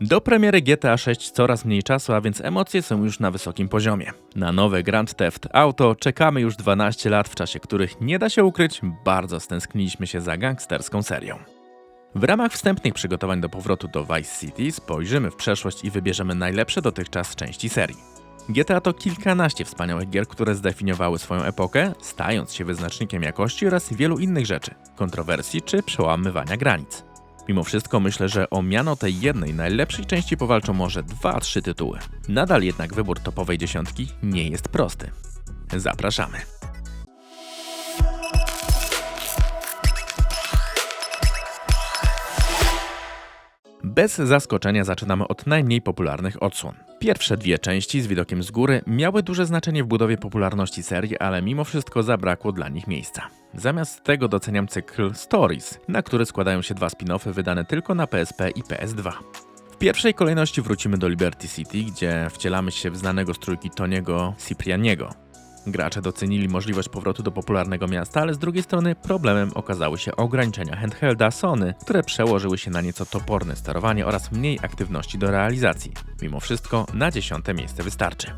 Do premiery GTA 6 coraz mniej czasu, a więc emocje są już na wysokim poziomie. Na nowe Grand Theft Auto czekamy już 12 lat, w czasie których nie da się ukryć, bardzo stęskniliśmy się za gangsterską serią. W ramach wstępnych przygotowań do powrotu do Vice City spojrzymy w przeszłość i wybierzemy najlepsze dotychczas części serii. GTA to kilkanaście wspaniałych gier, które zdefiniowały swoją epokę, stając się wyznacznikiem jakości oraz wielu innych rzeczy, kontrowersji czy przełamywania granic. Mimo wszystko myślę, że o miano tej jednej najlepszej części powalczą może 2-3 tytuły. Nadal jednak wybór topowej dziesiątki nie jest prosty. Zapraszamy. Bez zaskoczenia zaczynamy od najmniej popularnych odsłon. Pierwsze dwie części z widokiem z góry miały duże znaczenie w budowie popularności serii, ale mimo wszystko zabrakło dla nich miejsca. Zamiast tego doceniam cykl Stories, na który składają się dwa spin-offy wydane tylko na PSP i PS2. W pierwszej kolejności wrócimy do Liberty City, gdzie wcielamy się w znanego z trójki Toniego Ciprianiego, Gracze docenili możliwość powrotu do popularnego miasta, ale z drugiej strony problemem okazały się ograniczenia handhelda Sony, które przełożyły się na nieco toporne sterowanie oraz mniej aktywności do realizacji. Mimo wszystko na dziesiąte miejsce wystarczy.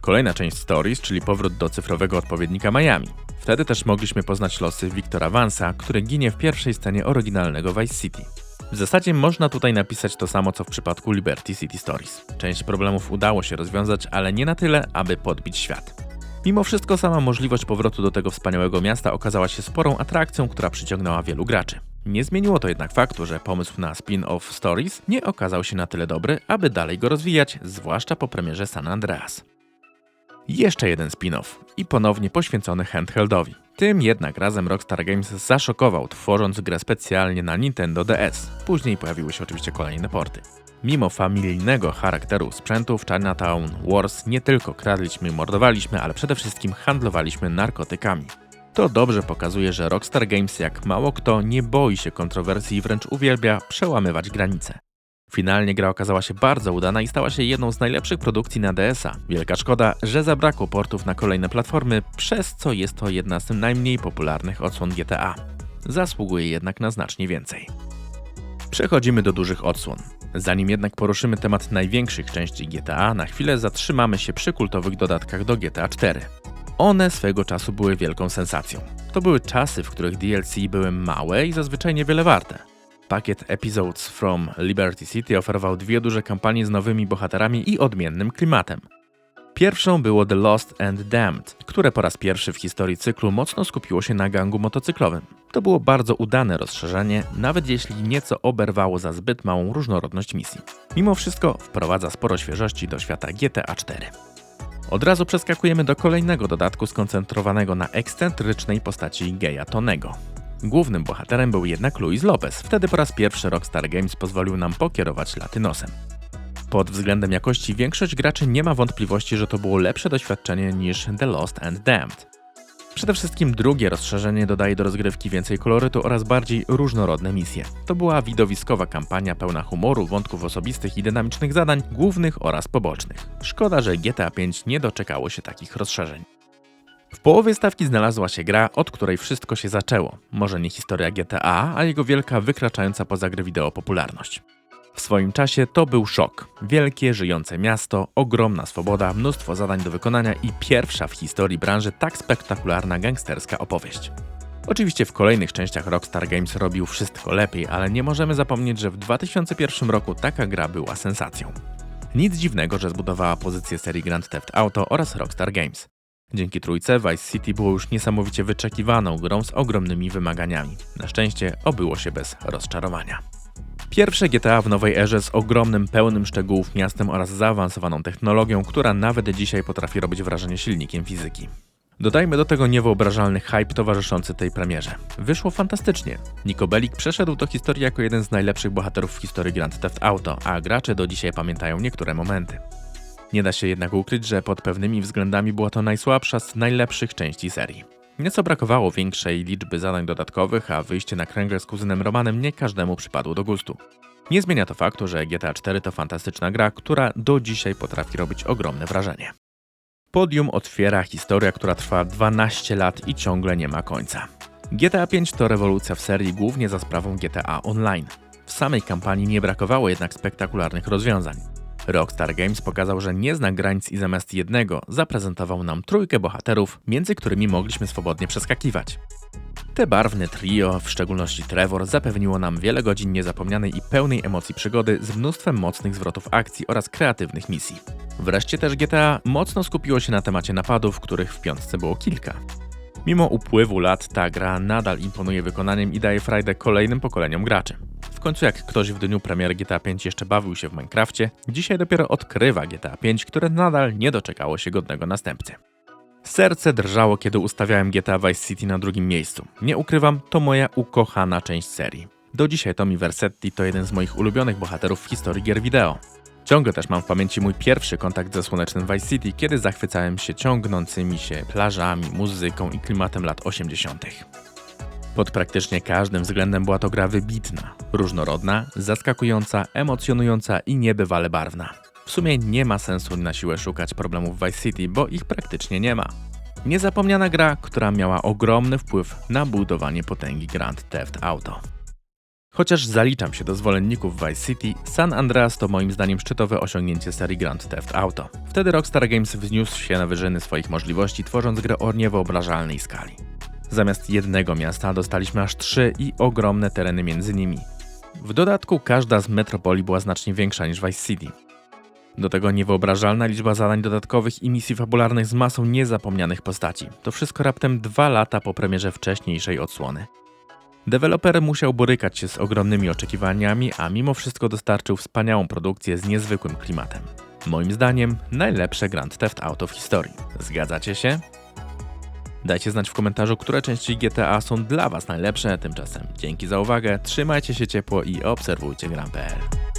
Kolejna część Stories, czyli powrót do cyfrowego odpowiednika Miami. Wtedy też mogliśmy poznać losy Wiktora Vansa, który ginie w pierwszej scenie oryginalnego Vice City. W zasadzie można tutaj napisać to samo co w przypadku Liberty City Stories. Część problemów udało się rozwiązać, ale nie na tyle, aby podbić świat. Mimo wszystko sama możliwość powrotu do tego wspaniałego miasta okazała się sporą atrakcją, która przyciągnęła wielu graczy. Nie zmieniło to jednak faktu, że pomysł na spin-off Stories nie okazał się na tyle dobry, aby dalej go rozwijać, zwłaszcza po premierze San Andreas. Jeszcze jeden spin-off i ponownie poświęcony handheldowi. Tym jednak razem Rockstar Games zaszokował, tworząc grę specjalnie na Nintendo DS. Później pojawiły się oczywiście kolejne porty. Mimo familijnego charakteru sprzętu w Chinatown Wars nie tylko kradliśmy i mordowaliśmy, ale przede wszystkim handlowaliśmy narkotykami. To dobrze pokazuje, że Rockstar Games jak mało kto nie boi się kontrowersji i wręcz uwielbia przełamywać granice. Finalnie gra okazała się bardzo udana i stała się jedną z najlepszych produkcji na DS-a. Wielka szkoda, że zabrakło portów na kolejne platformy, przez co jest to jedna z najmniej popularnych odsłon GTA. Zasługuje jednak na znacznie więcej. Przechodzimy do dużych odsłon. Zanim jednak poruszymy temat największych części GTA, na chwilę zatrzymamy się przy kultowych dodatkach do GTA 4. One swego czasu były wielką sensacją. To były czasy, w których DLC były małe i zazwyczaj niewiele warte. Pakiet Episodes from Liberty City oferował dwie duże kampanie z nowymi bohaterami i odmiennym klimatem. Pierwszą było The Lost and Damned, które po raz pierwszy w historii cyklu mocno skupiło się na gangu motocyklowym. To było bardzo udane rozszerzenie, nawet jeśli nieco oberwało za zbyt małą różnorodność misji. Mimo wszystko wprowadza sporo świeżości do świata GTA 4. Od razu przeskakujemy do kolejnego dodatku skoncentrowanego na ekscentrycznej postaci geja Tonego. Głównym bohaterem był jednak Luis Lopez, wtedy po raz pierwszy Rockstar Games pozwolił nam pokierować latynosem. Pod względem jakości większość graczy nie ma wątpliwości, że to było lepsze doświadczenie niż The Lost and Damned. Przede wszystkim drugie rozszerzenie dodaje do rozgrywki więcej kolorytu oraz bardziej różnorodne misje. To była widowiskowa kampania pełna humoru, wątków osobistych i dynamicznych zadań, głównych oraz pobocznych. Szkoda, że GTA V nie doczekało się takich rozszerzeń. W połowie stawki znalazła się gra, od której wszystko się zaczęło. Może nie historia GTA, a jego wielka, wykraczająca poza gry wideo popularność. W swoim czasie to był szok. Wielkie, żyjące miasto, ogromna swoboda, mnóstwo zadań do wykonania i pierwsza w historii branży tak spektakularna gangsterska opowieść. Oczywiście w kolejnych częściach Rockstar Games robił wszystko lepiej, ale nie możemy zapomnieć, że w 2001 roku taka gra była sensacją. Nic dziwnego, że zbudowała pozycję serii Grand Theft Auto oraz Rockstar Games. Dzięki trójce Vice City było już niesamowicie wyczekiwaną grą z ogromnymi wymaganiami. Na szczęście obyło się bez rozczarowania. Pierwsze GTA w nowej erze z ogromnym, pełnym szczegółów miastem oraz zaawansowaną technologią, która nawet dzisiaj potrafi robić wrażenie silnikiem fizyki. Dodajmy do tego niewyobrażalny hype towarzyszący tej premierze. Wyszło fantastycznie. Nico Bellic przeszedł do historii jako jeden z najlepszych bohaterów w historii Grand Theft Auto, a gracze do dzisiaj pamiętają niektóre momenty. Nie da się jednak ukryć, że pod pewnymi względami była to najsłabsza z najlepszych części serii. Nieco brakowało większej liczby zadań dodatkowych, a wyjście na kręgle z kuzynem Romanem nie każdemu przypadło do gustu. Nie zmienia to faktu, że GTA 4 to fantastyczna gra, która do dzisiaj potrafi robić ogromne wrażenie. Podium otwiera historia, która trwa 12 lat i ciągle nie ma końca. GTA 5 to rewolucja w serii głównie za sprawą GTA Online. W samej kampanii nie brakowało jednak spektakularnych rozwiązań. Rockstar Games pokazał, że nie zna granic i zamiast jednego zaprezentował nam trójkę bohaterów, między którymi mogliśmy swobodnie przeskakiwać. Te barwne trio, w szczególności Trevor, zapewniło nam wiele godzin niezapomnianej i pełnej emocji przygody z mnóstwem mocnych zwrotów akcji oraz kreatywnych misji. Wreszcie też GTA mocno skupiło się na temacie napadów, których w piątce było kilka. Mimo upływu lat ta gra nadal imponuje wykonaniem i daje frajdę kolejnym pokoleniom graczy. W końcu jak ktoś w dniu premiery GTA 5 jeszcze bawił się w Minecrafcie, dzisiaj dopiero odkrywa GTA 5, które nadal nie doczekało się godnego następcy. Serce drżało, kiedy ustawiałem GTA Vice City na drugim miejscu. Nie ukrywam, to moja ukochana część serii. Do dzisiaj Tommy Versetti to jeden z moich ulubionych bohaterów w historii gier wideo. Ciągle też mam w pamięci mój pierwszy kontakt ze słonecznym Vice City, kiedy zachwycałem się ciągnącymi się plażami, muzyką i klimatem lat 80. Pod praktycznie każdym względem była to gra wybitna, różnorodna, zaskakująca, emocjonująca i niebywale barwna. W sumie nie ma sensu na siłę szukać problemów w Vice City, bo ich praktycznie nie ma. Niezapomniana gra, która miała ogromny wpływ na budowanie potęgi Grand Theft Auto. Chociaż zaliczam się do zwolenników Vice City, San Andreas to moim zdaniem szczytowe osiągnięcie serii Grand Theft Auto. Wtedy Rockstar Games wzniósł się na wyżyny swoich możliwości, tworząc grę o niewyobrażalnej skali. Zamiast jednego miasta dostaliśmy aż trzy i ogromne tereny między nimi. W dodatku każda z metropolii była znacznie większa niż Vice City. Do tego niewyobrażalna liczba zadań dodatkowych i misji fabularnych z masą niezapomnianych postaci. To wszystko raptem dwa lata po premierze wcześniejszej odsłony. Deweloper musiał borykać się z ogromnymi oczekiwaniami, a mimo wszystko dostarczył wspaniałą produkcję z niezwykłym klimatem. Moim zdaniem najlepsze Grand Theft Auto w historii. Zgadzacie się? Dajcie znać w komentarzu, które części GTA są dla Was najlepsze. Tymczasem dzięki za uwagę, trzymajcie się ciepło i obserwujcie gram.pl.